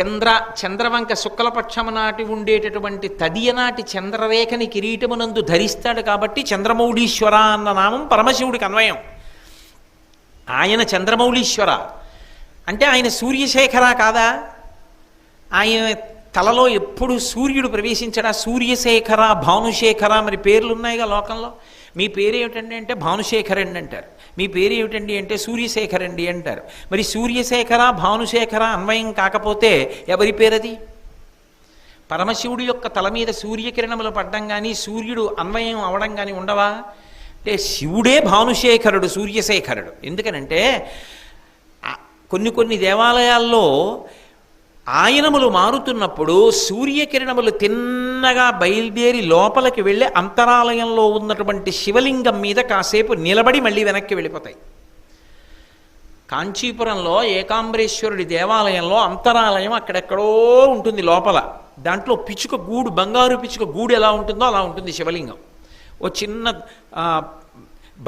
చంద్ర చంద్రవంక శుక్లపక్షము నాటి ఉండేటటువంటి తదియనాటి చంద్రరేఖని కిరీటమునందు ధరిస్తాడు కాబట్టి చంద్రమౌళీశ్వర అన్న నామం పరమశివుడికి అన్వయం. ఆయన చంద్రమౌళీశ్వర. అంటే ఆయన సూర్యశేఖర కాదా? ఆయన తలలో ఎప్పుడు సూర్యుడు ప్రవేశించడా? సూర్యశేఖర భానుశేఖర మరి పేర్లు ఉన్నాయిగా లోకంలో? మీ పేరు ఏమిటండి అంటే భానుశేఖరండి అంటారు మీ పేరు ఏమిటండి అంటే సూర్యశేఖర్ అండి అంటారు. మరి సూర్యశేఖర భానుశేఖర అన్వయం కాకపోతే ఎవరి పేరది? పరమశివుడి యొక్క తల మీద సూర్యకిరణములు పడ్డం కానీ సూర్యుడు అన్వయం అవడం కానీ ఉండవా? అంటే శివుడే భానుశేఖరుడు సూర్యశేఖరుడు. ఎందుకనంటే కొన్ని కొన్ని దేవాలయాల్లో ఆయనములు మారుతున్నప్పుడు సూర్యకిరణములు చిన్నగా బయలుదేరి లోపలికి వెళ్ళి అంతరాలయంలో ఉన్నటువంటి శివలింగం మీద కాసేపు నిలబడి మళ్ళీ వెనక్కి వెళ్ళిపోతాయి. కాంచీపురంలో ఏకాంబరేశ్వరుడి దేవాలయంలో అంతరాలయం అక్కడెక్కడో ఉంటుంది లోపల. దాంట్లో పిచ్చుక గూడు బంగారు పిచ్చుక గూడు ఎలా ఉంటుందో అలా ఉంటుంది శివలింగం. ఓ చిన్న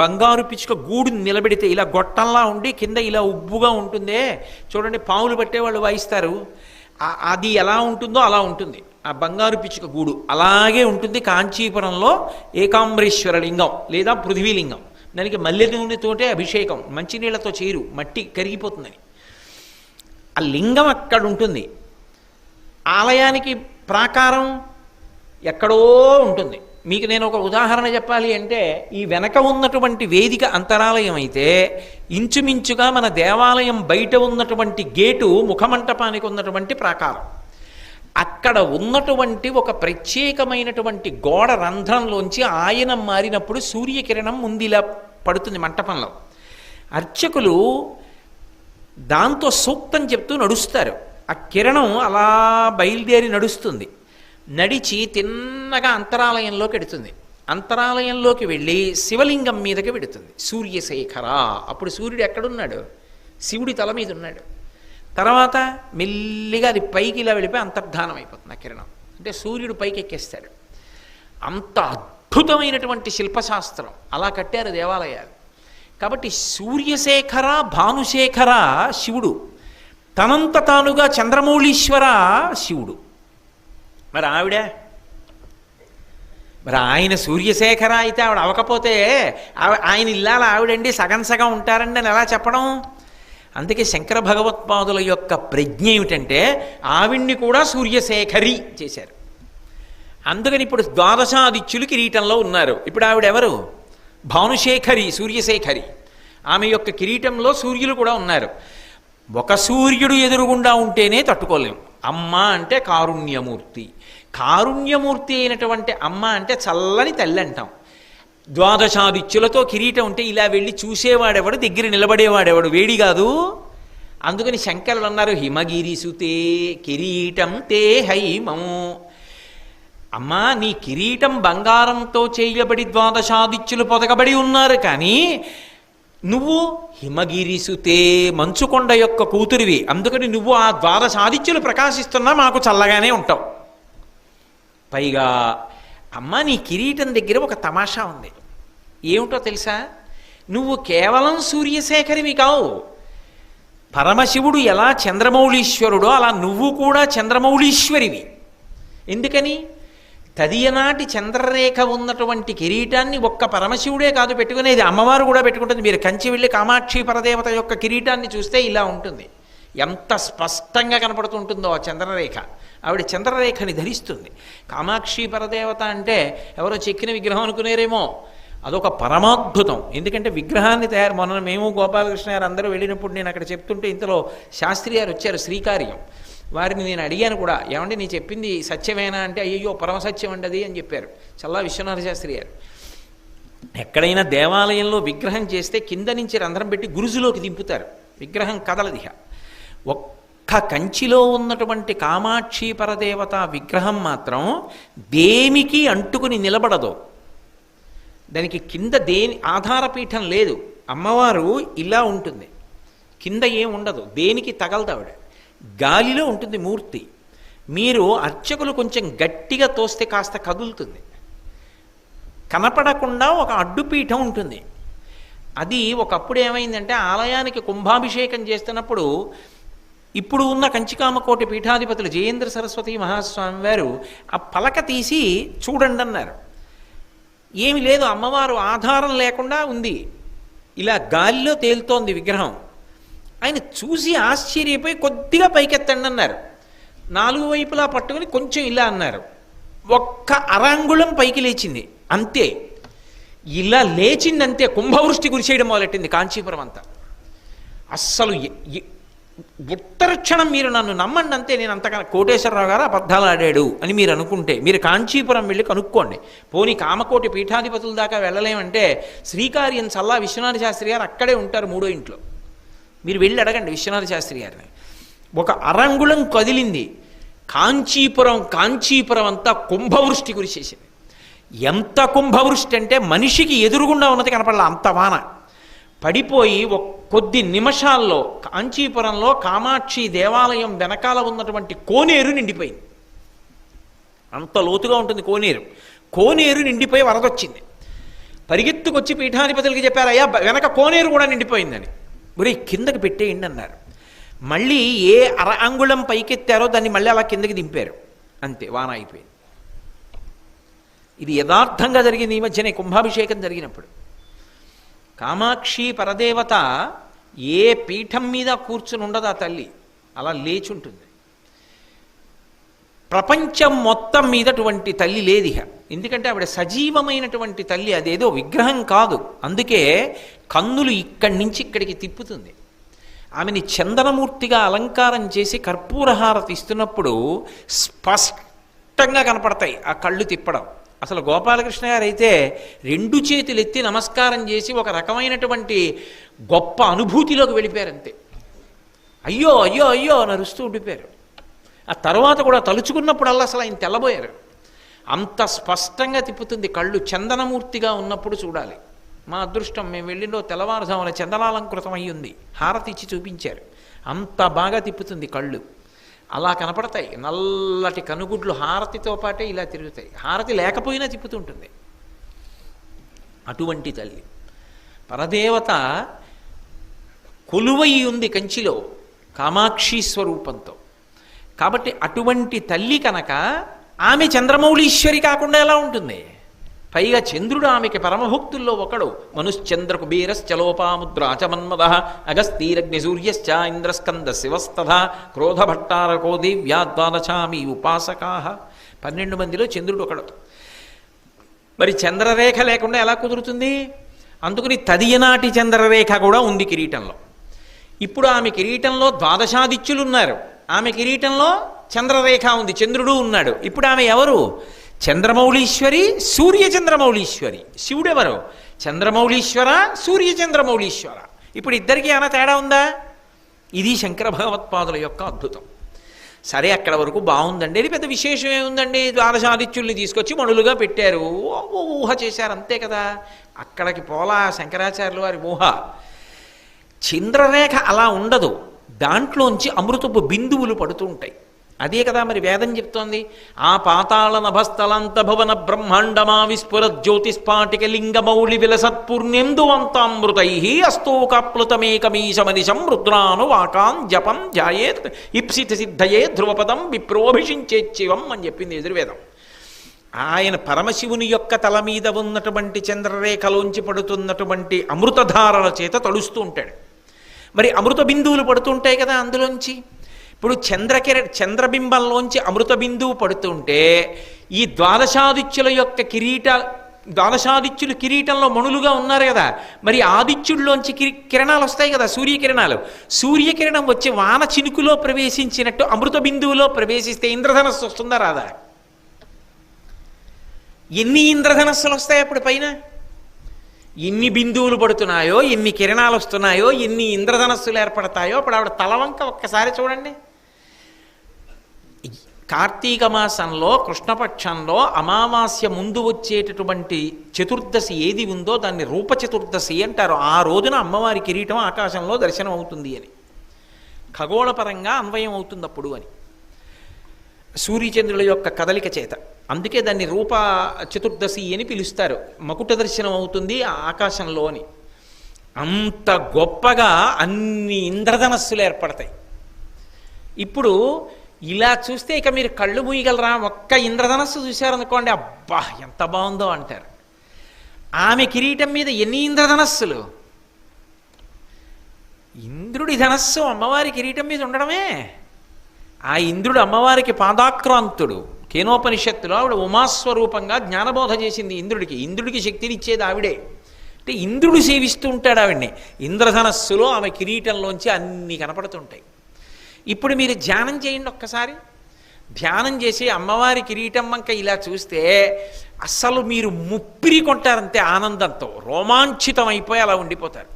బంగారు పిచ్చుక గూడు నిలబెడితే ఇలా గొట్టంలా ఉండి కింద ఇలా ఉబ్బుగా ఉంటుందే. చూడండి పాములు పట్టేవాళ్ళు వాయిస్తారు. అది ఎలా ఉంటుందో అలా ఉంటుంది. ఆ బంగారు పిచ్చుక గూడు. అలాగే ఉంటుంది కాంచీపురంలో ఏకాంబరేశ్వర లింగం లేదా పృథ్వీలింగం. దానికి మల్లె నూనెతోటే అభిషేకం. మంచినీళ్ళతో చేరు. మట్టి కరిగిపోతుందని ఆ లింగం అక్కడ ఉంటుంది. ఆలయానికి ప్రాకారం ఎక్కడో ఉంటుంది. మీకు నేను ఒక ఉదాహరణ చెప్పాలి అంటే ఈ వెనక ఉన్నటువంటి వేదిక అంతరాలయం అయితే ఇంచుమించుగా మన దేవాలయం బయట ఉన్నటువంటి గేటు ముఖమంటపానికి ఉన్నటువంటి ప్రాకారం. అక్కడ ఉన్నటువంటి ఒక ప్రత్యేకమైనటువంటి గోడ రంధ్రంలోంచి ఆయన మారినప్పుడు సూర్యకిరణం ముందిలా పడుతుంది మంటపంలో. అర్చకులు దాంతో సూక్తం చెప్తూ నడుస్తారు. ఆ కిరణం అలా బయలుదేరి నడుస్తుంది. నడిచి తిన్నగా అంతరాలయంలోకి వెడుతుంది. అంతరాలయంలోకి వెళ్ళి శివలింగం మీదకి వెడుతుంది. సూర్యశేఖర అప్పుడు సూర్యుడు ఎక్కడున్నాడు? శివుడి తల మీద ఉన్నాడు తర్వాత మెల్లిగా అది పైకి ఇలా వెళ్ళిపోయి అంతర్ధానం అయిపోతుంది ఆ కిరణం. అంటే సూర్యుడు పైకి ఎక్కేస్తాడు. అంత అద్భుతమైనటువంటి శిల్పశాస్త్రం. అలా కట్టారు దేవాలయాలు. కాబట్టి సూర్యశేఖర భానుశేఖర శివుడు. తనంత తానుగా చంద్రమౌళీశ్వర శివుడు. మరి ఆవిడ? మరి ఆయన సూర్యశేఖర అయితే ఆవిడ అవ్వకపోతే ఆయన ఇల్లాల ఆవిడండి సగం సగం ఉంటారండి అని ఎలా చెప్పడం? అందుకే శంకర భగవత్పాదుల యొక్క ప్రజ్ఞ ఏమిటంటే ఆవిణ్ణి కూడా సూర్యశేఖరి చేశారు. అందుకని ఇప్పుడు ద్వాదశాదిత్యులు కిరీటంలో ఉన్నారు. ఇప్పుడు ఆవిడెవరు? భానుశేఖరి సూర్యశేఖరి. ఆమె యొక్క కిరీటంలో సూర్యులు కూడా ఉన్నారు. ఒక సూర్యుడు ఎదురుగుండా ఉంటేనే తట్టుకోలేము అమ్మ అంటే కారుణ్యమూర్తి. కారుణ్యమూర్తి అయినటువంటి అమ్మ అంటే చల్లని తల్లి అంటాం. ద్వాదశాదిత్యులతో కిరీటం ఉంటే ఇలా వెళ్ళి చూసేవాడెవడు దగ్గర నిలబడేవాడెవడు? వేడి కాదు. అందుకని శంకరులు అన్నారు హిమగిరి సుతే కిరీటం తే హైమము అమ్మా నీ కిరీటం బంగారంతో చేయబడి ద్వాదశాదిత్యులు పొదగబడి ఉన్నారు కానీ నువ్వు హిమగిరిసుతే మంచుకొండ యొక్క కూతురివి. అందుకని నువ్వు ఆ ద్వాదశాదిత్యులు ప్రకాశిస్తున్నా మాకు చల్లగానే ఉంటావు. పైగా అమ్మ నీ కిరీటం దగ్గర ఒక తమాషా ఉంది. ఏమిటో తెలుసా? నువ్వు కేవలం సూర్యశేఖరివి కావు. పరమశివుడు ఎలా చంద్రమౌళీశ్వరుడో అలా నువ్వు కూడా చంద్రమౌళీశ్వరివి. ఎందుకని? తదియనాటి చంద్రరేఖ ఉన్నటువంటి కిరీటాన్ని ఒక్క పరమశివుడే కాదు పెట్టుకునేది. అమ్మవారు కూడా పెట్టుకుంటుంది. మీరు కంచి వెళ్ళి కామాక్షి పరదేవత యొక్క కిరీటాన్ని చూస్తే ఇలా ఉంటుంది. ఎంత స్పష్టంగా కనపడుతుంటుందో ఆ చంద్రరేఖ. ఆవిడ చంద్రరేఖని ధరిస్తుంది. కామాక్షి పరదేవత అంటే ఎవరో చెక్కిన విగ్రహం అనుకునేరేమో. అదొక పరమాద్భుతం. ఎందుకంటే విగ్రహాన్ని తయారు మొన్న మేము గోపాలకృష్ణ గారు అందరూ వెళ్ళినప్పుడు నేను అక్కడ చెప్తుంటే ఇంతలో శాస్త్రి గారు వచ్చారు శ్రీకార్యం. వారిని నేను అడిగాను కూడా ఏమంటే నీ చెప్పింది సత్యమేనా? అంటే అయ్యో పరమసత్యం అండి అది అని చెప్పారు చల్లా విశ్వనాథ శాస్త్రి గారు. ఎక్కడైనా దేవాలయంలో విగ్రహం చేస్తే కింద నుంచి రంధ్రం పెట్టి గురుజులోకి దింపుతారు. విగ్రహం కదలదిహ. ఒక్క కంచిలో ఉన్నటువంటి కామాక్షి పరదేవత విగ్రహం మాత్రం దేనికి అంటుకుని నిలబడదు. దానికి కింద దేని ఆధారపీఠం లేదు. అమ్మవారు ఇలా ఉంటుంది. కింద ఏం ఉండదు. దేనికి తగలదావిడ గాలిలో ఉంటుంది మూర్తి. మీరు అర్చకులు కొంచెం గట్టిగా తోస్తే కాస్త కదులుతుంది. కనపడకుండా ఒక అడ్డుపీఠం ఉంటుంది. అది ఒకప్పుడు ఏమైందంటే ఆలయానికి కుంభాభిషేకం చేస్తున్నప్పుడు ఇప్పుడు ఉన్న కంచికామకోటి పీఠాధిపతులు జయేంద్ర సరస్వతి మహాస్వామి వారు ఆ పలక తీసి చూడండి అన్నారు. ఏమి లేదు అమ్మవారు ఆధారం లేకుండా ఉంది. ఇలా గాలిలో తేలుతోంది విగ్రహం. ఆయన చూసి ఆశ్చర్యపోయి కొద్దిగా పైకెత్తండి అన్నారు. నాలుగు వైపులా పట్టుకుని కొంచెం ఇలా అన్నారు. ఒక్క అరాంగుళం పైకి లేచింది. అంతే. ఇలా లేచింది అంతే కుంభవృష్టి కురిసేయడం మొదలెట్టింది కాంచీపురం అంతా. అస్సలు ఉత్తర క్షణం మీరు నన్ను నమ్మండి అంతే నేను అంతకన్నా కోటేశ్వరరావు గారు అబద్ధాలు ఆడాడు అని మీరు అనుకుంటే మీరు కాంచీపురం వెళ్ళి కనుక్కోండి. పోనీ కామకోటి పీఠాధిపతుల దాకా వెళ్ళలేమంటే శ్రీకార్యం చల్లా విశ్వనాథ శాస్త్రి గారు అక్కడే ఉంటారు మూడో ఇంట్లో. మీరు వెళ్ళి అడగండి విశ్వనాథ శాస్త్రి గారిని. ఒక అరంగుళం కదిలింది. కాంచీపురం కాంచీపురం అంతా కుంభవృష్టి కురిసేసింది ఎంత కుంభవృష్టి అంటే మనిషికి ఎదురుగుండా ఉన్నది కనపడలే అంత వాన. పడిపోయి ఒక్క కొద్ది నిమిషాల్లో కాంచీపురంలో కామాక్షి దేవాలయం వెనకాల ఉన్నటువంటి కోనేరు నిండిపోయింది. అంత లోతుగా ఉంటుంది కోనేరు. కోనేరు నిండిపోయి వరదొచ్చింది. పరిగెత్తుకొచ్చి పీఠాధిపతులకి చెప్పారు అయ్యా వెనక కోనేరు కూడా నిండిపోయిందని. ఒరే కిందకి పెట్టేయండి అన్నారు. మళ్ళీ ఏ అర అంగుళం పైకెత్తారో దాన్ని మళ్ళీ అలా కిందకి దింపారు. అంతే వాన అయిపోయింది. ఇది యథార్థంగా జరిగింది. ఈ మధ్యనే కుంభాభిషేకం జరిగినప్పుడు. కామాక్షి పరదేవత ఏ పీఠం మీద కూర్చుని ఉండదు ఆ తల్లి. అలా లేచి ఉంటుంది ప్రపంచం మొత్తం మీదటువంటి తల్లి లేదిహ ఎందుకంటే ఆవిడ సజీవమైనటువంటి తల్లి అదేదో విగ్రహం కాదు. అందుకే కన్నులు ఇక్కడి నుంచి ఇక్కడికి తిప్పుతుంది. ఆమెని చందనమూర్తిగా అలంకారం చేసి కర్పూరహారతి ఇస్తున్నప్పుడు స్పష్టంగా కనపడతాయి ఆ కళ్ళు తిప్పడం. అసలు గోపాలకృష్ణ గారు అయితే రెండు చేతులు ఎత్తి నమస్కారం చేసి ఒక రకమైనటువంటి గొప్ప అనుభూతిలోకి వెళ్ళిపోయారు అంతే అయ్యో అయ్యో అయ్యో నరుస్తూ ఉండిపోయారు. ఆ తర్వాత కూడా తలుచుకున్నప్పుడల్లా అసలు ఆయన తెల్లబోయారు. అంత స్పష్టంగా తిప్పుతుంది కళ్ళు. చందనమూర్తిగా ఉన్నప్పుడు చూడాలి. మా అదృష్టం మేము వెళ్ళిందో తెల్లవారుజామున చందనాలంకృతం అయి ఉంది. హారతి ఇచ్చి చూపించారు. అంత బాగా తిప్పుతుంది కళ్ళు. అలా కనపడతాయి. నల్లటి కనుగుడ్లు హారతితో పాటే ఇలా తిరుగుతాయి. హారతి లేకపోయినా తిప్పుతుంటుంది. అటువంటి తల్లి. పరదేవత కొలువై ఉంది కంచిలో కామాక్షి స్వరూపంతో. కాబట్టి అటువంటి తల్లి కనుక ఆమె చంద్రమౌళీశ్వరి కాకుండా ఎలా ఉంటుంది? పైగా చంద్రుడు ఆమెకి పరమభక్తుల్లో ఒకడు. మనుశ్చంద్ర కుబేరశ్చలోపాముద్రాచమన్మద అగస్తీరగ్ని సూర్యశ్చ ఇంద్రస్కంద శివస్తథ క్రోధభట్టారకో దివ్యాద్వాదశామి ఉపాసకా. పన్నెండు మందిలో చంద్రుడు ఒకడు. మరి చంద్రరేఖ లేకుండా ఎలా కుదురుతుంది? అందుకని తదియనాటి చంద్రరేఖ కూడా ఉంది కిరీటంలో. ఇప్పుడు ఆమె కిరీటంలో ద్వాదశాదిత్యులు ఉన్నారు ఆమె కిరీటంలో చంద్రరేఖ ఉంది చంద్రుడు ఉన్నాడు. ఇప్పుడు ఆమె ఎవరు? చంద్రమౌళీశ్వరి సూర్యచంద్రమౌళీశ్వరి శివుడెవరు? చంద్రమౌళీశ్వర సూర్యచంద్రమౌళీశ్వర ఇప్పుడు ఇద్దరికీ ఏమైనా తేడా ఉందా? ఇది శంకర భగవత్పాదుల యొక్క అద్భుతం. సరే అక్కడ వరకు బాగుందండి. ఇది పెద్ద విశేషం ఏముందండి? ద్వాదశాదిత్యుల్ని తీసుకొచ్చి మణులుగా పెట్టారు. ఊహ చేశారు. అంతే కదా. అక్కడికి పోలా శంకరాచార్యుల వారి ఊహ. చంద్రరేఖ అలా ఉండదు. దాంట్లోంచి అమృతపు బిందువులు పడుతూ ఉంటాయి అదే కదా మరి వేదం చెప్తోంది. ఆ పాతాళ నభస్థలంత భవన బ్రహ్మాండమా విస్ఫుర జ్యోతిస్పాటిక లింగమౌళి విలసత్పూర్ణెందువంతామృతై అస్తోకాప్లుతమేకమీశమనిశం రుద్రాను వాకాన్ జపం ధ్యాయేత్ ఇప్సిత సిద్ధయే ధ్రువపదం విప్రోభిషించేచ్చివం అని చెప్పింది ఎదుర్వేదం ఆయన పరమశివుని యొక్క తల మీద ఉన్నటువంటి చంద్రరేఖలోంచి పడుతున్నటువంటి అమృతధారల చేత తడుస్తూ ఉంటాడు. మరి అమృత బిందువులు పడుతుంటాయి కదా అందులోంచి? ఇప్పుడు చంద్రకిర చంద్రబింబంలోంచి అమృత బిందువు పడుతుంటే ఈ ద్వాదశాదిత్యుల యొక్క కిరీట ద్వాదశాదిత్యులు కిరీటంలో మణులుగా ఉన్నారు కదా. మరి ఆదిత్యుల్లోంచి కిరి కిరణాలు వస్తాయి కదా సూర్యకిరణాలు. సూర్యకిరణం వచ్చి వాన చినుకులో ప్రవేశించినట్టు అమృత బిందువులో ప్రవేశిస్తే ఇంద్రధనస్సు వస్తుందా రాదా? ఎన్ని ఇంద్రధనస్సులు వస్తాయి అప్పుడు పైన? ఎన్ని బిందువులు పడుతున్నాయో ఎన్ని కిరణాలు వస్తున్నాయో ఎన్ని ఇంద్రధనస్సులు ఏర్పడతాయో అప్పుడు ఆవిడ తలవంక ఒక్కసారి చూడండి. కార్తీక మాసంలో కృష్ణపక్షంలో అమావాస్య ముందు వచ్చేటటువంటి చతుర్దశి ఏది ఉందో దాన్ని రూపచతుర్దశి అంటారు. ఆ రోజున అమ్మవారి కిరీటం ఆకాశంలో దర్శనం అవుతుంది అని. ఖగోళపరంగా అన్వయం అవుతుంది అప్పుడు అని. సూర్యచంద్రుల యొక్క కదలిక చేత. అందుకే దాన్ని రూప చతుర్దశి అని పిలుస్తారు. మకుట దర్శనం అవుతుంది ఆకాశంలో అని. అంత గొప్పగా అన్ని ఇంద్రధనస్సులు ఏర్పడతాయి. ఇప్పుడు ఇలా చూస్తే ఇక మీరు కళ్ళు మూయగలరా? ఒక్క ఇంద్రధనస్సు చూశారనుకోండి అబ్బా ఎంత బాగుందో అంటారు. ఆమె కిరీటం మీద ఎన్ని ఇంద్రధనస్సులు? ఇంద్రుడి ధనస్సు అమ్మవారి కిరీటం మీద ఉండడమే. ఆ ఇంద్రుడు అమ్మవారికి పాదాక్రాంతుడు. కేనోపనిషత్తులో ఆవిడ ఉమాస్వరూపంగా జ్ఞానబోధ చేసింది ఇంద్రుడికి. ఇంద్రుడికి శక్తిని ఇచ్చేది ఆవిడే. అంటే ఇంద్రుడు సేవిస్తూ ఉంటాడు ఆవిడ్ని. ఇంద్రధనస్సులో ఆమె కిరీటంలోంచి అన్నీ కనపడుతుంటాయి. ఇప్పుడు మీరు ధ్యానం చేయండి ఒక్కసారి. ధ్యానం చేసి అమ్మవారి కిరీటం వంక ఇలా చూస్తే అస్సలు మీరు ముప్పిరి కొంటారంతే ఆనందంతో. రోమాంచితం అయిపోయి అలా ఉండిపోతారు.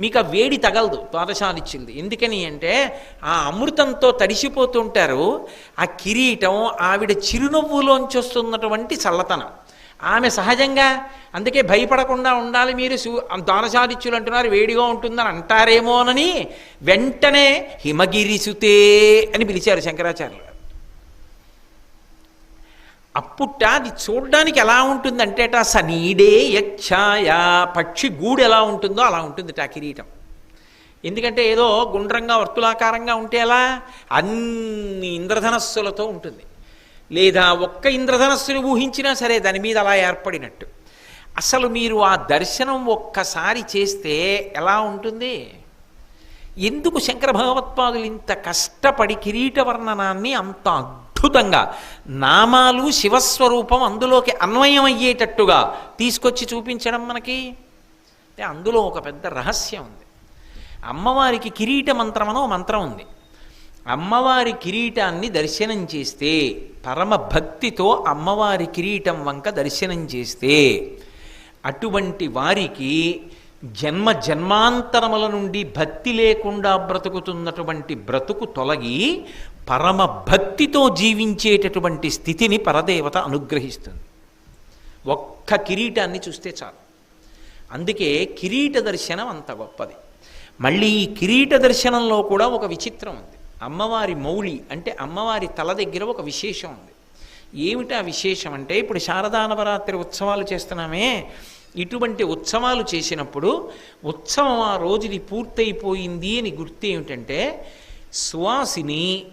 మీకు ఆ వేడి తగలదు ద్వాదశాలిచ్చింది ఎందుకని అంటే ఆ అమృతంతో తడిసిపోతుంటారు ఆ కిరీటం ఆవిడ చిరునవ్వులోంచి వస్తున్నటువంటి చల్లతనం. ఆమె సహజంగా అందుకే భయపడకుండా ఉండాలి మీరు సు అంటున్నారు వేడిగా ఉంటుందని అంటారేమోనని వెంటనే హిమగిరిసుతే అని పిలిచారు శంకరాచార్యులు. అప్పుట అది చూడడానికి ఎలా ఉంటుందంటే అట సనీడే యక్షాయ పక్షి గూడు ఎలా ఉంటుందో అలా ఉంటుంది ఆ కిరీటం. ఎందుకంటే ఏదో గుండ్రంగా వర్తులాకారంగా ఉంటే ఎలా? అన్ని ఇంద్రధనస్సులతో ఉంటుంది. లేదా ఒక్క ఇంద్రధనస్సుని ఊహించినా సరే దాని మీద అలా ఏర్పడినట్టు. అసలు మీరు ఆ దర్శనం ఒక్కసారి చేస్తే ఎలా ఉంటుంది? ఎందుకు శంకర భగవత్పాదులు ఇంత కష్టపడి కిరీట వర్ణనాన్ని అంత అద్భుతంగా నామాలు శివస్వరూపం అందులోకి అన్వయం అయ్యేటట్టుగా తీసుకొచ్చి చూపించడం మనకి? అందులో ఒక పెద్ద రహస్యం ఉంది. అమ్మవారికి కిరీట మంత్రం అనో మంత్రం ఉంది. అమ్మవారి కిరీటాన్ని దర్శనం చేస్తే పరమ భక్తితో అమ్మవారి కిరీటం వంక దర్శనం చేస్తే అటువంటి వారికి జన్మ జన్మాంతరముల నుండి భక్తి లేకుండా బ్రతుకుతున్నటువంటి బ్రతుకు తొలగి పరమ భక్తితో జీవించేటటువంటి స్థితిని పరదేవత అనుగ్రహిస్తుంది. ఒక్క కిరీటాన్ని చూస్తే చాలు. అందుకే కిరీట దర్శనం అంత గొప్పది. మళ్ళీ ఈ కిరీట దర్శనంలో కూడా ఒక విచిత్రం ఉంది. అమ్మవారి మౌళి అంటే అమ్మవారి తల దగ్గర ఒక విశేషం ఉంది. ఏమిటా విశేషం అంటే ఇప్పుడు శారదా నవరాత్రి ఉత్సవాలు చేస్తున్నామే. ఇటువంటి ఉత్సవాలు చేసినప్పుడు ఉత్సవం ఆ రోజుది పూర్తయిపోయింది అని గుర్తు ఏమిటంటే సువాసిని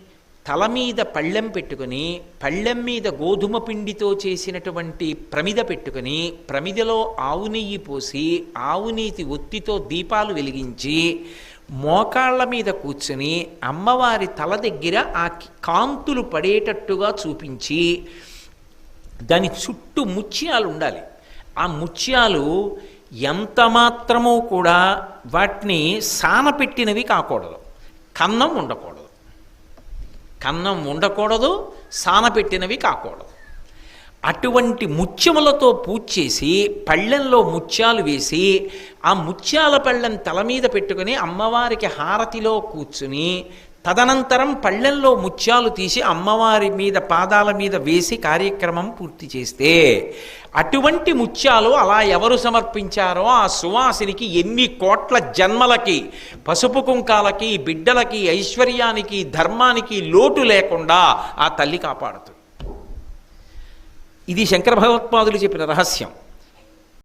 తల మీద పళ్ళెం పెట్టుకుని పళ్ళెం మీద గోధుమ పిండితో చేసినటువంటి ప్రమిద పెట్టుకుని ప్రమిదలో ఆవు నెయ్యి పోసి ఆవు నీతి ఒత్తితో దీపాలు వెలిగించి మోకాళ్ళ మీద కూర్చుని అమ్మవారి తల దగ్గర ఆ కాంతులు పడేటట్టుగా చూపించి దాని చుట్టూ ముత్యాలు ఉండాలి. ఆ ముత్యాలు ఎంత మాత్రమూ కూడా వాటిని సానపెట్టినవి కాకూడదు. కన్నం ఉండకూడదు. కన్నం ఉండకూడదు సానపెట్టినవి కాకూడదు. అటువంటి ముత్యములతో పూజ చేసి పళ్ళెంలో ముత్యాలు వేసి ఆ ముత్యాల పళ్ళెం తల మీద పెట్టుకుని అమ్మవారికి హారతిలో కూర్చుని తదనంతరం పళ్ళెంలో ముత్యాలు తీసి అమ్మవారి మీద పాదాల మీద వేసి కార్యక్రమం పూర్తి చేస్తే అటువంటి ముత్యాలు అలా ఎవరు సమర్పించారో ఆ సువాసినికి ఎన్ని కోట్ల జన్మలకి పసుపు కుంకాలకి బిడ్డలకి ఐశ్వర్యానికి ధర్మానికి లోటు లేకుండా ఆ తల్లి కాపాడుతుంది. ఇది శంకర భగవత్పాదులు చెప్పిన రహస్యం.